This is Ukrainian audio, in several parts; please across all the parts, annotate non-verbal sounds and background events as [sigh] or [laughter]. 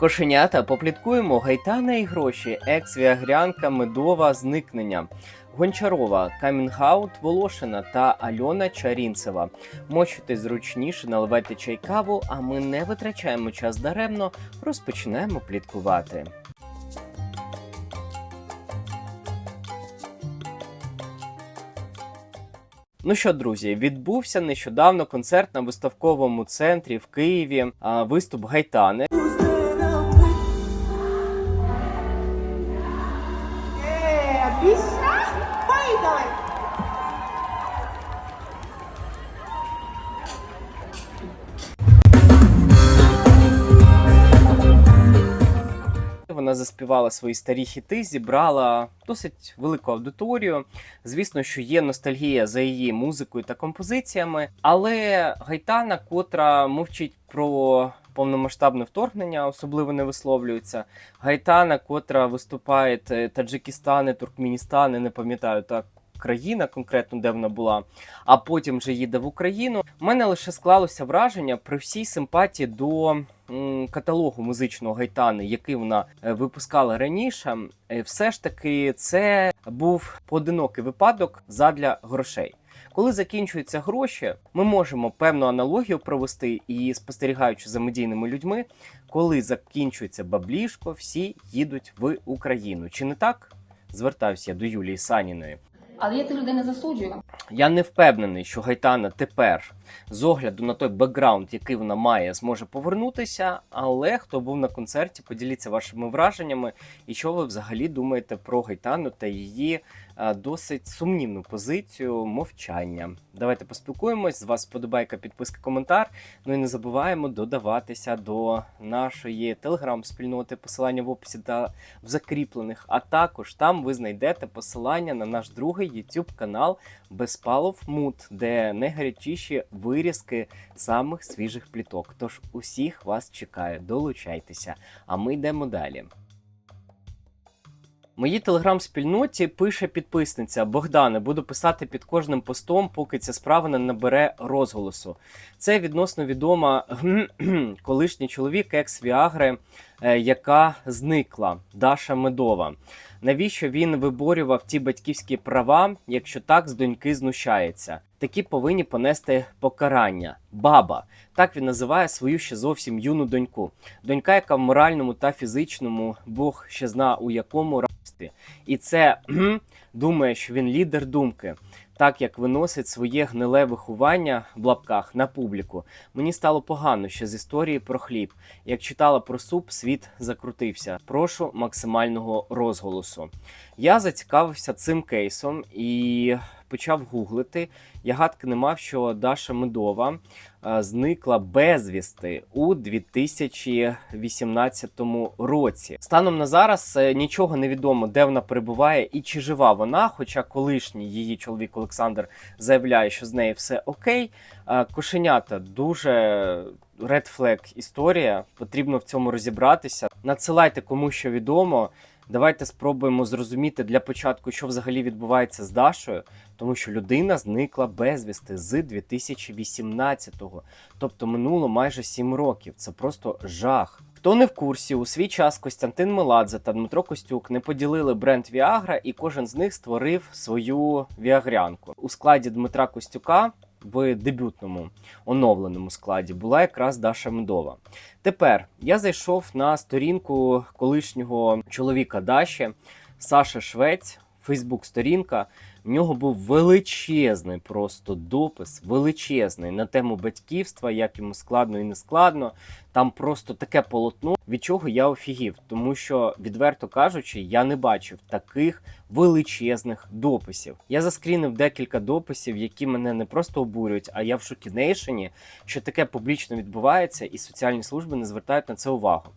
Кошенята попліткуємо гайтана і гроші, екс-віагрянка медова зникнення. Гончарова, Камінгаут, Волошина та Альона Чарінцева. Мочуйте зручніше, наливайте чай каву, а ми не витрачаємо час даремно, розпочинаємо пліткувати. Ну що, друзі, відбувся нещодавно концерт на виставковому центрі в Києві. Виступ Гайтани. Вона заспівала свої старі хіти, зібрала досить велику аудиторію. Звісно, що є ностальгія за її музикою та композиціями, але Гайтана, котра мовчить про повномасштабне вторгнення, особливо не висловлюється. Гайтана, котра виступає Таджикистани, Туркменістани, не пам'ятаю так. Країна конкретно, де вона була, а потім вже їде в Україну. У мене лише склалося враження при всій симпатії до каталогу музичного гайтани, який вона е, випускала раніше, е, все ж таки це був поодинокий випадок задля грошей. Коли закінчуються гроші, ми можемо певну аналогію провести і спостерігаючи за медійними людьми, коли закінчується баблішко, всі їдуть в Україну. Чи не так? Звертався я до Юлії Саніної. Але я цих людей не засуджую. Я не впевнений, що Гайтана тепер, з огляду на той бекграунд, який вона має, зможе повернутися. Але хто був на концерті, поділіться вашими враженнями і що ви взагалі думаєте про Гайтану та її досить сумнівну позицію мовчання. Давайте поспілкуємось. З вас подобайка, підписка, коментар. Ну і не забуваємо додаватися до нашої телеграм-спільноти, посилання в описі та в закріплених. А також там ви знайдете посилання на наш другий YouTube канал Безпалов Мут, де найгарячіші вирізки самих свіжих пліток. Тож усіх вас чекаю, долучайтеся. А ми йдемо далі. Моїй телеграм-спільноті пише підписниця Богдане, буду писати під кожним постом, поки ця справа не набере розголосу. Це відносно відома колишній чоловік екс-Віагри, е, яка зникла Даша Медова. Навіщо він виборював ті батьківські права, якщо так з доньки знущається? Такі повинні понести покарання. Баба так він називає свою ще зовсім юну доньку. Донька, яка в моральному та фізичному Бог ще зна у якому рабстві. І це думає, що він лідер думки. Так як виносить своє гниле виховання в лапках на публіку, мені стало погано ще з історії про хліб. Як читала про суп, світ закрутився. Прошу максимального розголосу. Я зацікавився цим кейсом і почав гуглити. Я гадки не мав, що Даша Медова е, зникла безвісти у 2018 році. Станом на зараз е, нічого не відомо, де вона перебуває і чи жива вона. Хоча колишній її чоловік Олександр заявляє, що з нею все окей. Е, Кошенята дуже red flag історія. Потрібно в цьому розібратися. Надсилайте кому що відомо. Давайте спробуємо зрозуміти для початку, що взагалі відбувається з Дашою, тому що людина зникла безвісти з 2018-го, тобто минуло майже 7 років. Це просто жах. Хто не в курсі, у свій час Костянтин Меладзе та Дмитро Костюк не поділили бренд Віагра, і кожен з них створив свою віагрянку. У складі Дмитра Костюка в дебютному оновленому складі була якраз Даша Медова. Тепер я зайшов на сторінку колишнього чоловіка Даші Саша Швець, Фейсбук-сторінка. В нього був величезний просто допис, величезний на тему батьківства, як йому складно і не складно. Там просто таке полотно, від чого я офігів, тому що, відверто кажучи, я не бачив таких величезних дописів. Я заскрінив декілька дописів, які мене не просто обурюють, а я в шокінейшені, що таке публічно відбувається, і соціальні служби не звертають на це увагу.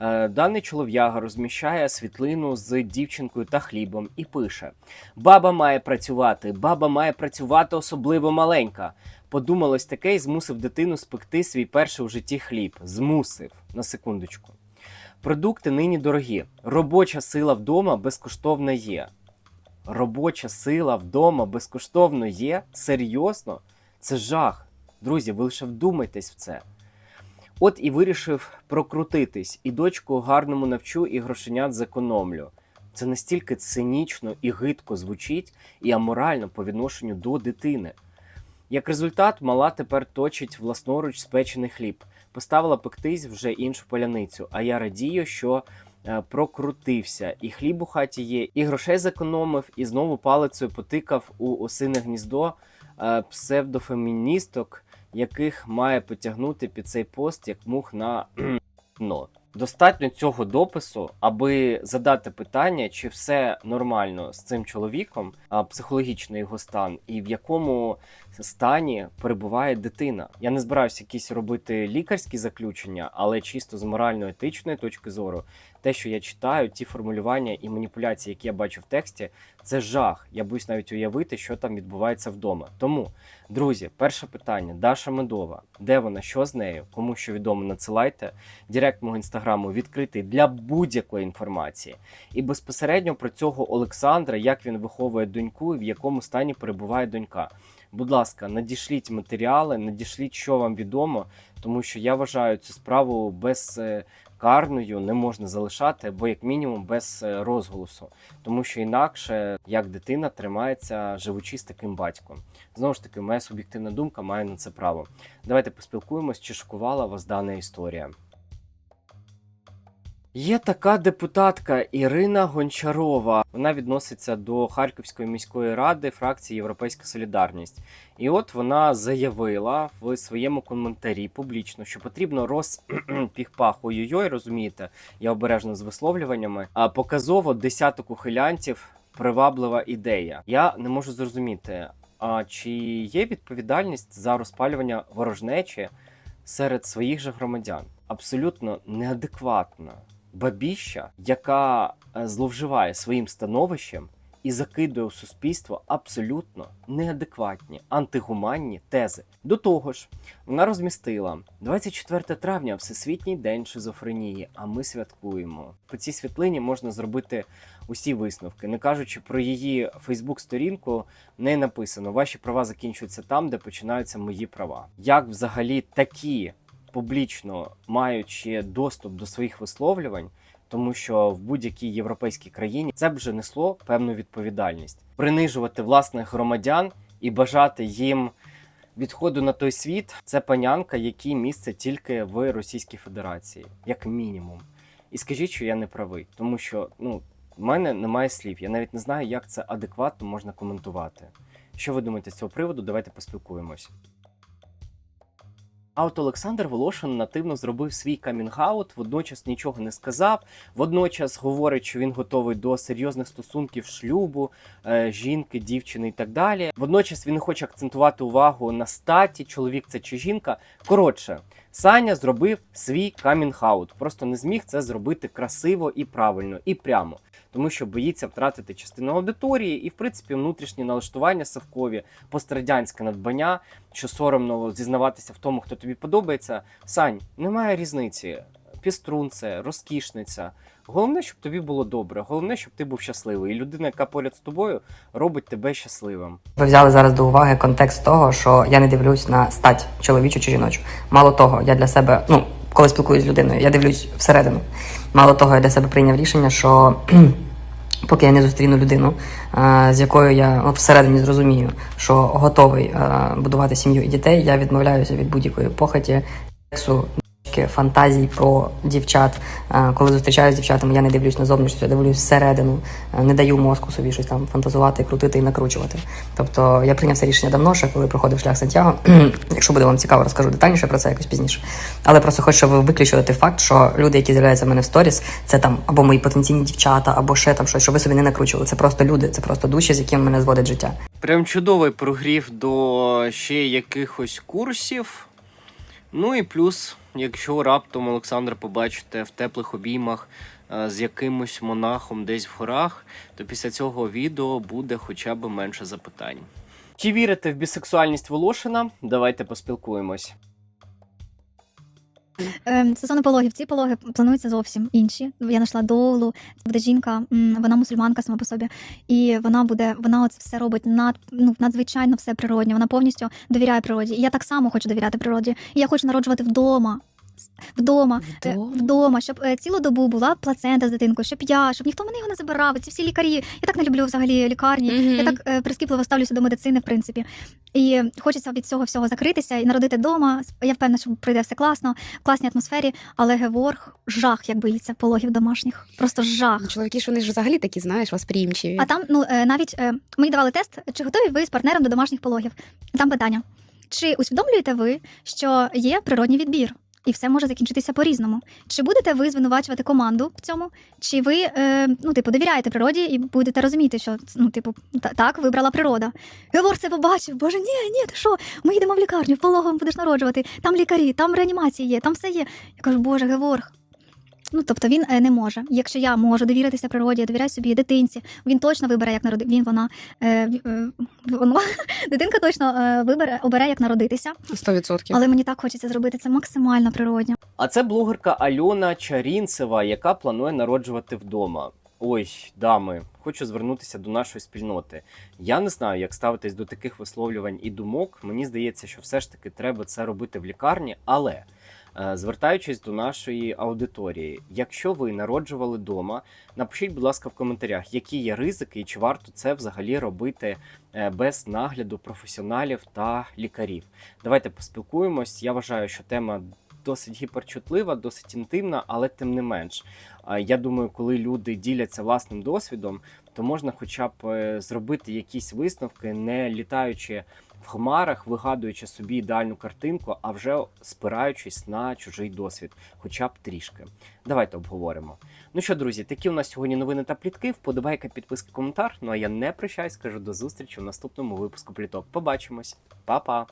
Е, Даний чолов'яга розміщає світлину з дівчинкою та хлібом і пише: Баба має працювати, баба має працювати особливо маленька. Подумалось таке і змусив дитину спекти свій перший у житті хліб. Змусив на секундочку. Продукти нині дорогі. Робоча сила вдома безкоштовно є. Робоча сила вдома безкоштовно є? Серйозно? Це жах. Друзі, ви лише вдумайтесь в це. От і вирішив прокрутитись, і дочку гарному навчу, і грошенят зекономлю. Це настільки цинічно і гидко звучить, і аморально по відношенню до дитини. Як результат, мала тепер точить власноруч спечений хліб, поставила пектись вже іншу поляницю. А я радію, що е, прокрутився, і хліб у хаті є, і грошей зекономив, і знову палицею потикав у осине гніздо е, псевдофеміністок, яких має потягнути під цей пост як мух на [clears throat] дно. Достатньо цього допису, аби задати питання, чи все нормально з цим чоловіком, а психологічний його стан, і в якому стані перебуває дитина. Я не збираюся якісь робити лікарські заключення, але чисто з морально-етичної точки зору, те, що я читаю, ті формулювання і маніпуляції, які я бачу в тексті, це жах. Я боюсь навіть уявити, що там відбувається вдома. Тому, друзі, перше питання: Даша Медова, де вона, що з нею? Кому що відомо, надсилайте. Директ мого інстаграму відкритий для будь-якої інформації. І безпосередньо про цього Олександра, як він виховує доньку і в якому стані перебуває донька. Будь ласка, надішліть матеріали, надішліть, що вам відомо, тому що я вважаю цю справу безкарною не можна залишати, або як мінімум без е, розголосу, тому що інакше як дитина тримається живучи з таким батьком. Знову ж таки, моя суб'єктивна думка має на це право. Давайте поспілкуємось, чи шокувала вас дана історія. Є така депутатка Ірина Гончарова. Вона відноситься до Харківської міської ради фракції Європейська Солідарність. І от вона заявила в своєму коментарі публічно, що потрібно розпіхпах [clears throat] ой-ой-ой, розумієте, я обережно з висловлюваннями. А показово десяток ухилянтів приваблива ідея. Я не можу зрозуміти, а чи є відповідальність за розпалювання ворожнечі серед своїх же громадян? Абсолютно неадекватна бабіща, яка е, зловживає своїм становищем і закидує у суспільство абсолютно неадекватні антигуманні тези. До того ж, вона розмістила 24 травня Всесвітній день шизофренії, а ми святкуємо. По цій світлині можна зробити усі висновки. Не кажучи про її Фейсбук-сторінку, в неї написано: ваші права закінчуються там, де починаються мої права. Як взагалі такі публічно маючи доступ до своїх висловлювань, тому що в будь-якій європейській країні це б вже несло певну відповідальність, принижувати власних громадян і бажати їм відходу на той світ. Це панянка, який місце тільки в Російській Федерації, як мінімум. І скажіть, що я не правий, тому що ну. в мене немає слів. Я навіть не знаю, як це адекватно можна коментувати. Що ви думаєте з цього приводу? Давайте поспілкуємось. А от Олександр Волошин нативно зробив свій камінг-аут, водночас нічого не сказав. Водночас говорить, що він готовий до серйозних стосунків шлюбу, е, жінки, дівчини і так далі. Водночас він хоче акцентувати увагу на статі, чоловік це чи жінка. Коротше, Саня зробив свій камінг-аут. Просто не зміг це зробити красиво і правильно, і прямо. Тому що боїться втратити частину аудиторії, і, в принципі, внутрішні налаштування Савкові, пострадянське надбання, що соромно зізнаватися в тому, хто тобі подобається. Сань, немає різниці. Піструн це, розкішниця. Головне, щоб тобі було добре. Головне, щоб ти був щасливий. І людина, яка поряд з тобою, робить тебе щасливим. Ви взяли зараз до уваги контекст того, що я не дивлюсь на стать чоловічу чи жіночу. Мало того, я для себе, ну коли спілкуюсь з людиною, я дивлюсь всередину. Мало того, я для себе прийняв рішення, що [clears throat] поки я не зустріну людину, з якою я от всередині зрозумію, що готовий будувати сім'ю і дітей, я відмовляюся від будь-якої похоті, сексу, фантазій про дівчат. Е, Коли зустрічаюся з дівчатами, я не дивлюсь на зовнішність, я дивлюсь всередину, е, не даю мозку собі щось там фантазувати, крутити і накручувати. Тобто я прийняв це рішення давно, ще коли проходив шлях Сантьяго. [clears throat] Якщо буде вам цікаво, розкажу детальніше про це якось пізніше. Але просто хочу, щоб ви виключили той факт, що люди, які з'являються в мене в сторіс, це там або мої потенційні дівчата, або ще там щось, щоб ви собі не накручували. Це просто люди, це просто душі, з якими мене зводить життя. Прям чудовий прогрів до ще якихось курсів. Ну і плюс, якщо раптом Олександр побачите в теплих обіймах е, з якимось монахом десь в горах, то після цього відео буде хоча б менше запитань. Чи вірите в бісексуальність Волошина? Давайте поспілкуємось. Ем, Стосовно пологів, ці пологи плануються зовсім інші. Я знайшла долу, це буде жінка, вона мусульманка сама по собі, і вона буде, вона оце все робить над, ну, надзвичайно все природнє. Вона повністю довіряє природі. І я так само хочу довіряти природі. І я хочу народжувати вдома. Вдома. Е, Вдома? Вдома, щоб е, цілу добу була плацента з дитинкою, щоб я, щоб ніхто мене його не забирав. Ці всі лікарі. Я так не люблю взагалі лікарні. Мгм. Я так е, прискіпливо ставлюся до медицини, в принципі. І хочеться від цього всього закритися і народити вдома. Я впевнена, що пройде все класно, в класній атмосфері. Але Геворг жах, як боїться пологів домашніх. Просто жах. Чоловіки ж вони ж взагалі такі, знаєш, восприємчиві. А там, ну навіть мені давали тест, чи готові ви з партнером до домашніх пологів? Там питання: чи усвідомлюєте ви, що є природній відбір? І все може закінчитися по-різному. Чи будете ви звинувачувати команду в цьому? Чи ви е, ну, типу, довіряєте природі і будете розуміти, що ну, типу, та- так вибрала природа? Гевор це побачив. Боже, ні, ні, ти що? Ми йдемо в лікарню, в пологовому будеш народжувати. Там лікарі, там реанімації є, там все є. Я кажу, Боже, Геворг. Ну, тобто він е, не може. Якщо я можу довіритися природі, я довіряю собі дитинці, він точно вибере, як народити. Він вона е, е, воно [laughs] дитинка точно е, вибере, обере, як народитися. 100%. Але мені так хочеться зробити це максимально природньо. А це блогерка Альона Чарінцева, яка планує народжувати вдома. Ой, дами, хочу звернутися до нашої спільноти. Я не знаю, як ставитись до таких висловлювань і думок. Мені здається, що все ж таки треба це робити в лікарні, але. Е, Звертаючись до нашої аудиторії, якщо ви народжували вдома, напишіть, будь ласка, в коментарях, які є ризики і чи варто це взагалі робити е, без нагляду професіоналів та лікарів. Давайте поспілкуємось. Я вважаю, що тема досить гіперчутлива, досить інтимна, але тим не менш. Я думаю, коли люди діляться власним досвідом, то можна хоча б е, зробити якісь висновки, не літаючи в хмарах, вигадуючи собі ідеальну картинку, а вже спираючись на чужий досвід, хоча б трішки. Давайте обговоримо. Ну що, друзі, такі у нас сьогодні новини та плітки. Вподобайка, підписка, коментар. Ну а я не прощаюсь, кажу до зустрічі в наступному випуску пліток. Побачимось, Па-па!